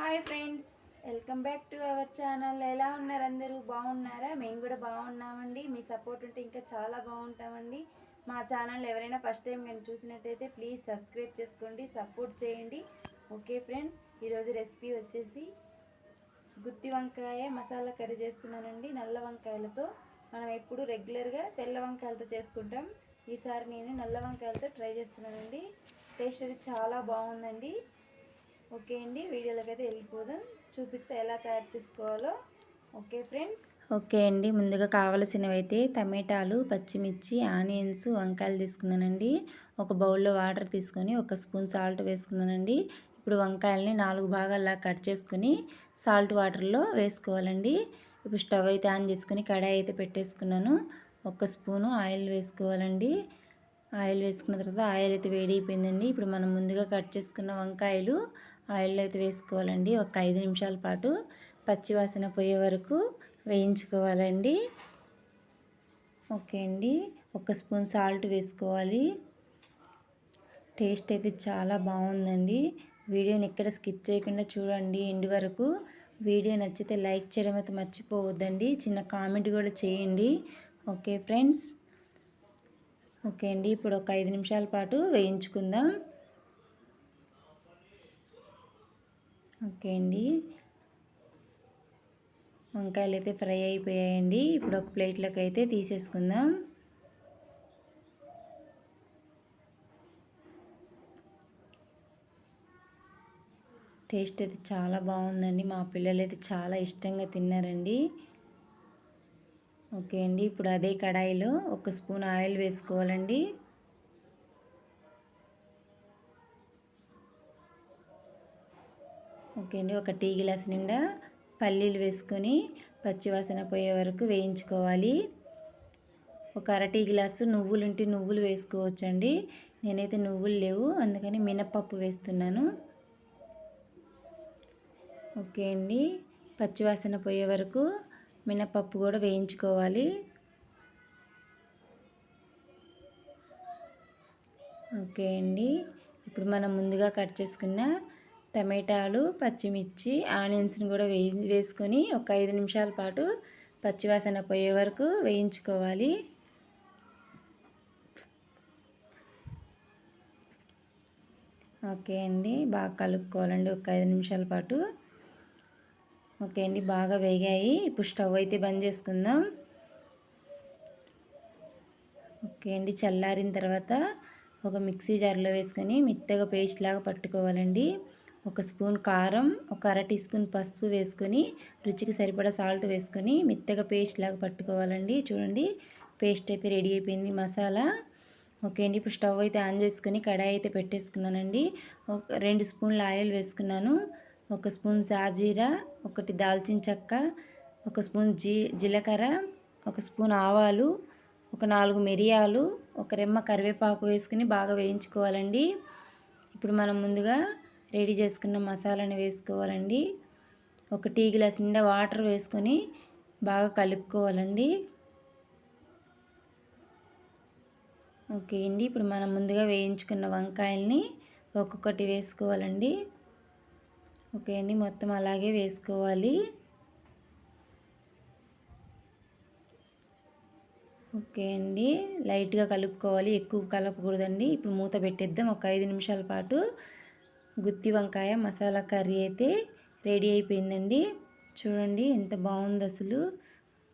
Hi friends welcome back to our channel ఎలా ఉన్నారు అందరూ? బాగున్నారా? మేము కూడా బాగున్నామండి. మీ సపోర్ట్ ఉంటే ఇంకా చాలా బాగుంటామండి. మా ఛానల్ ఎవరైనా ఫస్ట్ టైం కానీ చూసినట్టయితే ప్లీజ్ సబ్స్క్రైబ్ చేసుకోండి సపోర్ట్ చేయండి. ఓకే ఫ్రెండ్స్ ఈరోజు రెసిపీ వచ్చేసి గుత్తి వంకాయ మసాలా కర్రీ చేస్తున్నానండి. నల్ల వంకాయలతో మనం ఎప్పుడు రెగ్యులర్గా తెల్ల వంకాయలతో చేసుకుంటాం. ఈసారి నేను నల్ల వంకాయలతో ట్రై చేస్తున్నానండి. టేస్ట్ అది చాలా బాగుందండి. ఓకే అండి వీడియోలోకి అయితే వెళ్ళిపోదాం. చూపిస్తే ఎలా తయారు చేసుకోవాలో. Okay friends? ఓకే అండి ముందుగా కావలసినవి అయితే టమాటాలు పచ్చిమిర్చి ఆనియన్స్ వంకాయలు తీసుకున్నానండి. ఒక బౌల్లో వాటర్ తీసుకొని ఒక స్పూన్ సాల్ట్ వేసుకున్నానండి. ఇప్పుడు వంకాయల్ని నాలుగు భాగాల్లా కట్ చేసుకుని సాల్ట్ వాటర్లో వేసుకోవాలండి. ఇప్పుడు స్టవ్ అయితే ఆన్ చేసుకుని కడాయి అయితే పెట్టేసుకున్నాను. ఒక స్పూను ఆయిల్ వేసుకోవాలండి. ఆయిల్ వేసుకున్న తర్వాత ఆయిల్ అయితే వేడి అయిపోయిందండి ఇప్పుడు మనం ముందుగా కట్ చేసుకున్న వంకాయలు ఆయిల్లో అయితే వేసుకోవాలండి. ఒక ఐదు నిమిషాల పాటు పచ్చివాసన పోయే వరకు వేయించుకోవాలండి. ఓకే అండి. ఒక స్పూన్ సాల్ట్ వేసుకోవాలి. టేస్ట్ అయితే చాలా బాగుందండి. వీడియోని ఎక్కడ స్కిప్ చేయకుండా చూడండి. ఎండ్ వరకు వీడియో నచ్చితే లైక్ చేయడం అయితే మర్చిపోవద్దండి. చిన్న కామెంట్ కూడా చేయండి. Okay friends. ఓకే అండి. ఇప్పుడు ఒక ఐదు నిమిషాల పాటు వేయించుకుందాం. ఓకే అండి. వంకాయలు అయితే ఫ్రై అయిపోయాయండి. ఇప్పుడు ఒక ప్లేట్లోకి అయితే తీసేసుకుందాం. టేస్ట్ అయితే చాలా బాగుందండి. మా పిల్లలు అయితే చాలా ఇష్టంగా తిన్నారండి. ఓకే అండి. ఇప్పుడు అదే కడాయిలో ఒక స్పూన్ ఆయిల్ వేసుకోవాలండి. ఓకే అండి. ఒక టీ గ్లాస్ నిండా పల్లీలు వేసుకొని పచ్చివాసన పోయే వరకు వేయించుకోవాలి. ఒక అర టీ గ్లాసు నువ్వులు ఉంటే నువ్వులు వేసుకోవచ్చండి. నేనైతే నువ్వులు లేవు అందుకని మినప్పప్పు వేస్తున్నాను. ఓకే అండి. పచ్చివాసన పోయే వరకు మినపప్పు కూడా వేయించుకోవాలి. ఓకే అండి. ఇప్పుడు మనం ముందుగా కట్ చేసుకున్న టమాటాలు పచ్చిమిర్చి ఆనియన్స్ని కూడా వేయి వేసుకొని ఒక ఐదు నిమిషాల పాటు పచ్చివాసన పోయే వరకు వేయించుకోవాలి. ఓకే అండి బాగా కలుపుకోవాలండి ఒక ఐదు నిమిషాల పాటు. ఓకే అండి బాగా వేగాయి. ఇప్పుడు స్టవ్ అయితే బంద్ చేసుకుందాం. ఓకే అండి చల్లారిన తర్వాత ఒక మిక్సీ జార్లో వేసుకొని మెత్తగా పేస్ట్ లాగా పట్టుకోవాలండి. ఒక స్పూన్ కారం ఒక అర టీ స్పూన్ పసుపు వేసుకొని రుచికి సరిపడా సాల్ట్ వేసుకొని మెత్తగా పేస్ట్ లాగా పట్టుకోవాలండి. చూడండి పేస్ట్ అయితే రెడీ అయిపోయింది మసాలా. ఓకే అండి ఇప్పుడు స్టవ్ అయితే ఆన్ చేసుకొని కడాయి అయితే పెట్టేసుకున్నానండి. ఒక రెండు స్పూన్ల ఆయిల్ వేసుకున్నాను. ఒక స్పూన్ సాజీరా ఒకటి దాల్చిన చెక్క ఒక స్పూన్ జీ జీలకర్ర ఒక స్పూన్ ఆవాలు ఒక నాలుగు మిరియాలు ఒక రెమ్మ కరివేపాకు వేసుకుని బాగా వేయించుకోవాలండి. ఇప్పుడు మనం ముందుగా రెడీ చేసుకున్న మసాలాని వేసుకోవాలండి. ఒక టీ గ్లాస్ నిండా వాటర్ వేసుకొని బాగా కలుపుకోవాలండి. ఓకే అండి ఇప్పుడు మనం ముందుగా వేయించుకున్న వంకాయల్ని ఒక్కొక్కటి వేసుకోవాలండి. ఓకే అండి మొత్తం అలాగే వేసుకోవాలి. ఓకే అండి లైట్గా కలుపుకోవాలి ఎక్కువ కలపకూడదండి. ఇప్పుడు మూత పెట్టేద్దాం ఒక ఐదు నిమిషాల పాటు గుత్తి వంకాయ మసాలా కర్రీ అయితే రెడీ అయిపోయిందండి. చూడండి ఎంత బాగుంది అసలు.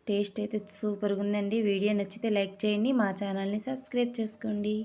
టేస్ట్ అయితే సూపర్గా ఉందండి. వీడియో నచ్చితే లైక్ చేయండి. మా ఛానల్ని సబ్స్క్రైబ్ చేసుకోండి.